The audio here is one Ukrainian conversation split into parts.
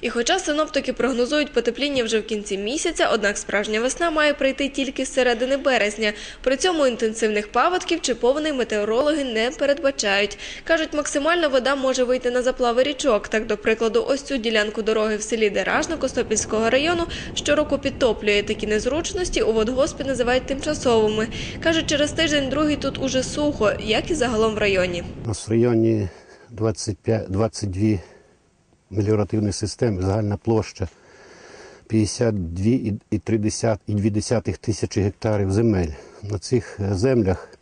І хоча синоптики прогнозують потепління вже в кінці місяця, однак справжня весна має прийти тільки з середини березня. При цьому інтенсивних паводків чи повеней метеорологи не передбачають. Кажуть, максимальна вода може вийти на заплави річок. Так, до прикладу, ось цю ділянку дороги в селі Деражно Костопільського району щороку підтоплює. Такі незручності у водгоспі називають тимчасовими. Кажуть, через тиждень-другий тут уже сухо, як і загалом в районі. У нас в районі 25, 22 меліоративні системи, загальна площа 52,2 тисячі гектарів земель. На цих е, землях, е,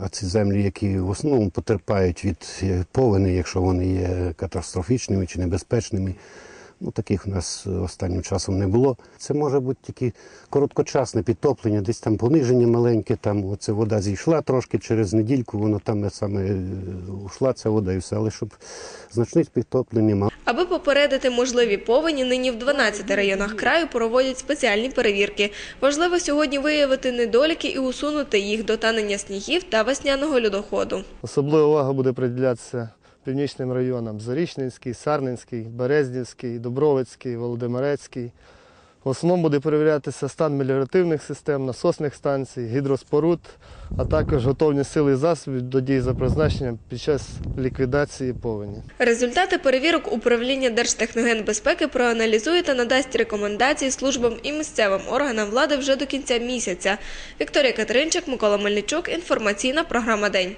а ці землі, які в основному потерпають від е, повені, якщо вони є катастрофічними чи небезпечними, ну, таких у нас останнім часом не було. Це може бути тільки короткочасне підтоплення, десь там пониження маленьке, там оце вода зійшла трошки через недільку, воно там саме е, ушла ця вода і все, але щоб значних підтоплень немає. Аби попередити можливі повені, нині в 12 районах краю проводять спеціальні перевірки. Важливо сьогодні виявити недоліки і усунути їх до танення снігів та весняного льодоходу. Особлива увага буде приділятися північним районам Зарічненський, Сарненський, Березнівський, Добровицький, Володимирецький. В основному буде перевірятися стан меліоративних систем, насосних станцій, гідроспоруд, а також готовні сили і засобів до дій за призначенням під час ліквідації повені. Результати перевірок управління Держтехногенбезпеки проаналізує та надасть рекомендації службам і місцевим органам влади вже до кінця місяця. Вікторія Катеринчик, Микола Мельничук. Інформаційна програма День.